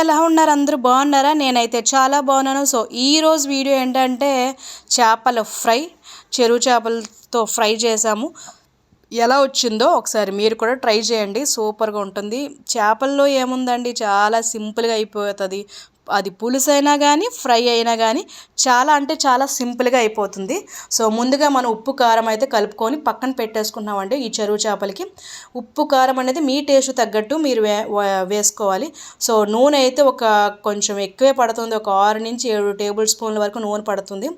ఎలా ఉన్నారు? అందరూ బాగున్నారా? నేనైతే చాలా బాగున్నాను. సో ఈరోజు వీడియో ఏంటంటే చేపల ఫ్రై చెరువు చేపలతో ఫ్రై చేసాము ఎలా వచ్చిందో ఒకసారి మీరు కూడా ట్రై చేయండి. సూపర్గా ఉంటుంది. చేపల్లో ఏముందండి? చాలా సింపుల్గా అయిపోతుంది. అది పులుసు అయినా కానీ ఫ్రై అయినా కానీ చాలా అంటే చాలా సింపుల్గా అయిపోతుంది. సో ముందుగా మనం ఉప్పు కారం అయితే కలుపుకొని పక్కన పెట్టేసుకున్నామండి ఈ చెరువు చేపలకి. ఉప్పు కారం అనేది మీ టేస్ట్ తగ్గట్టు మీరు వే వేసుకోవాలి. సో నూనె అయితే ఒక కొంచెం ఎక్కువే పడుతుంది. ఒక ఆరు నుంచి ఏడు టేబుల్ స్పూన్ల వరకు నూనె పడుతుంది.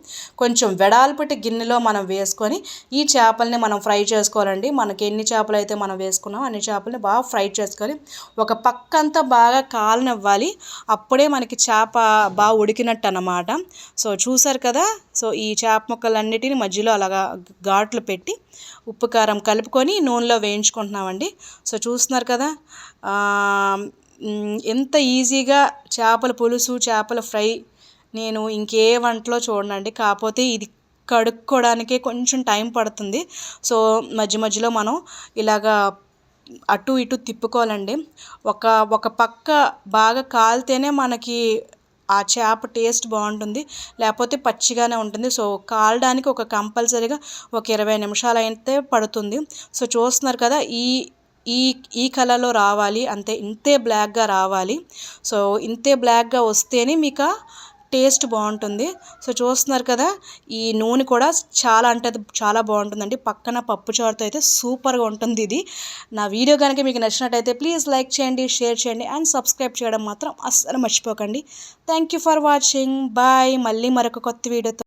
కొంచెం వెడాల్పటి గిన్నెలో మనం వేసుకొని ఈ చేపల్ని మనం ఫ్రై చేసుకోవాలండి. మనకి ఎన్ని చేపలు అయితే మనం వేసుకున్నాం అన్ని చేపల్ని బాగా ఫ్రై చేసుకోవాలి ఒక పక్క అంతా బాగా కాలనివ్వాలి. అప్పుడే మనకి చేప బాగా ఉడికినట్టు అనమాట సో చూసారు కదా? సో ఈ చేప ముక్కలన్నిటిని మధ్యలో అలాగా ఘాట్లు పెట్టి ఉప్పు కారం కలుపుకొని నూనెలో వేయించుకుంటున్నామండి. సో చూస్తున్నారు కదా? ఎంత ఈజీగా చేపల పులుసు చేపల ఫ్రై నేను ఇంకే వంటలో చూడండి కాకపోతే ఇది కడుక్కోవడానికే కొంచెం టైం పడుతుంది. సో మధ్య మధ్యలో మనం ఇలాగా అటు ఇటు తిప్పుకోవాలండి. ఒక ఒక పక్క బాగా కాలితేనే మనకి ఆ చేప టేస్ట్ బాగుంటుంది. లేకపోతే పచ్చిగానే ఉంటుంది. సో కాలడానికి ఒక కంపల్సరీగా ఒక ఇరవై నిమిషాలు అయితే పడుతుంది. సో చూస్తున్నారు కదా ఈ ఈ ఈ కలర్లో రావాలి. అంతే ఇంతే బ్లాక్గా రావాలి. సో ఇంతే బ్లాక్గా వస్తేనే మీకు టేస్ట్ బాగుంటుంది. సో చూస్తున్నారు కదా ఈ నూనె కూడా చాలా అంటే చాలా బాగుంటుందండి. పక్కన పప్పు చారుతో అయితే సూపర్గా ఉంటుంది ఇది. నా వీడియో కనుక మీకు నచ్చినట్టయితే ప్లీజ్ లైక్ చేయండి షేర్ చేయండి అండ్ సబ్స్క్రైబ్ చేయడం మాత్రం అస్సలు మర్చిపోకండి. Thank you for watching. Bye. మళ్ళీ మరొక కొత్త వీడియోతో